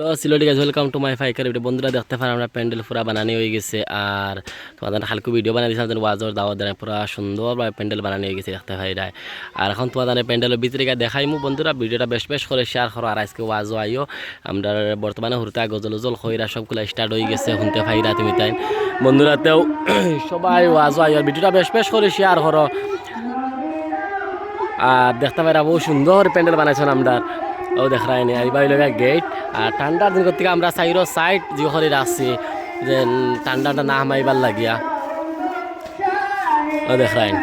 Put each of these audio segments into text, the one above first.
Hello guys welcome to my ফাইকার video বন্ধুরা, দেখতে পারেন আমরা প্যান্ডেল পুরা বানানি হয়ে গেছে আর তোমাদের হালকু ভিডিও বানিয়ে দিয়েছিলাম তোমাদের ওয়াজর দাওয়াত দেয় পুরা সুন্দরভাবে প্যান্ডেল বানানি হয়ে গেছে, দেখতে পাই রায় আর এখন তোমাদের প্যান্ডেলের ভিতরে গিয়ে দেখাইমু, বন্ধুরা, ভিডিওটা বেশ বেশ করে শেয়ার করো, আর আজকে ওয়াজও আইও। আমরা বর্তমানে হুরতা গজল উজল খইরা সবগুলো স্টার্ট হয়ে গেছে, শুনতে পাইরা তুমি তাই। বন্ধুরা, তেও সবাই ওয়াজও আইও ভিডিওটা বেশ বেশ করে শেয়ার করো। আর দেখতে পাইরা বহু সুন্দর প্যান্ডেল বানাইছেন আমরা। ও দেখ রায়নি আইবা লগা গেট আর ঠান্ডার দিন থেকে আমরা সাইরো সাইড করে রাখছি যে ঠান্ডাটা না হামাইবার লাগিয়া। ও দেখ রাইন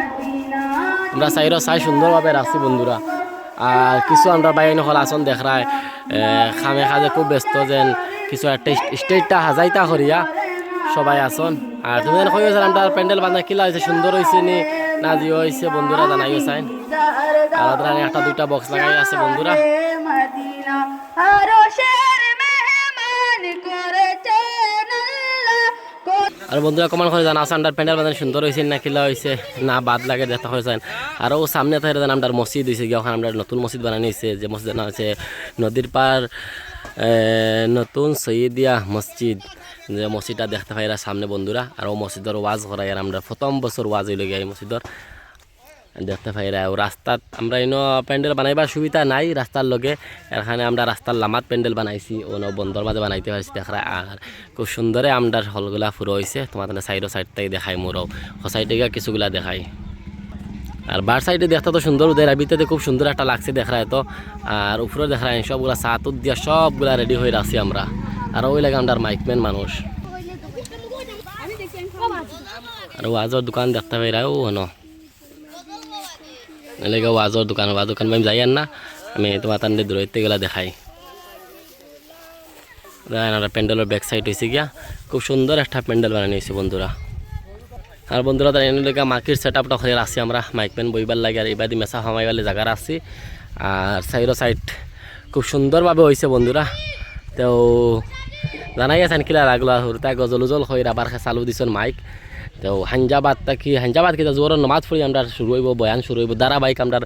আমরা সাইরো সাই সুন্দরভাবে রাখছি বন্ধুরা। আর কিছু আমরা বাইরে হল আসন দেখ রায় খামে খাজে খুব ব্যস্ত যেন কিছু একটা স্টেজটা হাজাইতা করিয়া সবাই আসন আর তুমি যেন কই আমরা প্যান্ডেল বান্ধা কিলা হয়েছে সুন্দর হয়েছে নি, না দিয়ে হয়েছে বন্ধুরা জানাইও চাইন আলাদা একটা দুইটা বক্স লাগাই আছে বন্ধুরা। আরও আর বন্ধুরা, কমান করে জানা আসান্ডার প্যান্ডেল বাঁধান সুন্দর হয়েছে, না কিলা হয়েছে, না বাদ লাগে দেখা হয়েছে আর ও সামনে থাকে জান আমরা মসজিদ হয়েছে গিয়ে ওখানে আমরা নতুন মসজিদ বানানি হয়েছে যে মসজিদ নাম হচ্ছে নদীর পার নতুন সৈয়দিয়া মসজিদ। যে মসজিদটা দেখতে পাই সামনে বন্ধুরা, আর ও মসজিদের ওয়াজ করাই, আর আমরা প্রথম বছর ওয়াজ হইলে গিয়ে মসজিদর। দেখতে পাই এরা ও রাস্তাত আমরা এনো প্যান্ডেল বানাইবার সুবিধা নাই রাস্তার লগে। এখানে আমরা রাস্তার লামাত প্যান্ডেল বানাইছি ও ন বন্দর মাঝে বানাইতে পারছি দেখা আর খুব সুন্দরে আমরা হলগুলা ফুরো হয়েছে তোমাদের সাইডো সাইড থেকে দেখাই মোরও ও সাইডে গিয়ে কিছুগুলা দেখায় আর বার সাইডে দেখতে তো সুন্দর উদয় ভিতরে খুব সুন্দর একটা লাগছে দেখা তো আর উপরে দেখা যায় সবগুলা সাত দিয়া সবগুলা রেডি হয়ে রাখছি আমরা। আর ওই লাগে আমরা মাইকম্যান মানুষ। আর ওয়াজর দোকান দেখতে পাই ও হনো এলাকা ওয়াজর দোকান, ওয়াজ দোকান আমি যাই আর না আমি তোমার তার দূরত্বে গেলা দেখাই। আমরা প্যান্ডেলের ব্যাক সাইড হয়েছে গিয়া। খুব সুন্দর একটা প্যান্ডেল বানানো হয়েছে বন্ধুরা আর বন্ধুরা তার এনে লেগে মাকির সেট আপটা করে আসছি আমরা। মাইক প্যান বইবার লাগে আর এবার মেসা হামাইবার জায়গা আসছি আর সাইডো সাইড খুব সুন্দরভাবে হয়েছে বন্ধুরা তো জানাই আছেন কিলা লাগল হুরতা গজল উজল হয়ে আবার চালু দিছেন মাইক। তো হাঞ্জাবাদ কি হাঞ্জাবাদ কিতা জোর নমাজ পড়ি আমরা শুরু হইব, বয়ান শুরু হইব ধারাবাহিক আমরা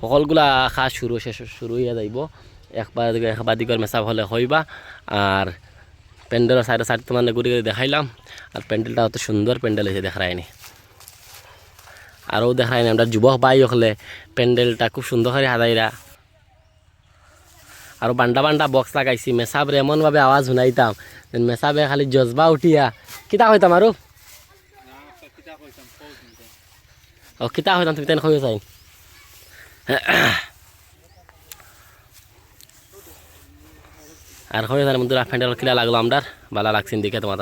সকলগুলা খাস শুরু শেষ শুরু হইয়া যাইব। একবার একবার দিগর মেসা হলে হইবা। আর প্যান্ডেলের সাইডে সাইড তোমার ঘুরে ঘুরে দেখাইলাম আর প্যান্ডেলটা অত সুন্দর প্যান্ডেল হয়েছে দেখায়নি আরও দেখায়নি আমরা যুবক বাই হলে প্যান্ডেলটা খুব সুন্দর করে হাজাইরা আর বান্ডা বান্ডা বক্স লাগাইছি। মেসাবরে এমনভাবে আওয়াজ শুনাইতাম মেসাবে খালি জজবা উঠিয়া। কিতা হইতাম আৰু? ও কিতা হইতাম তুমি তেন কই চাই আর হয়ে যায় বন্ধুরা ফ্যান্ডেল কিলা লাগল আমরার ভালো লাগছে, দিকে তোমার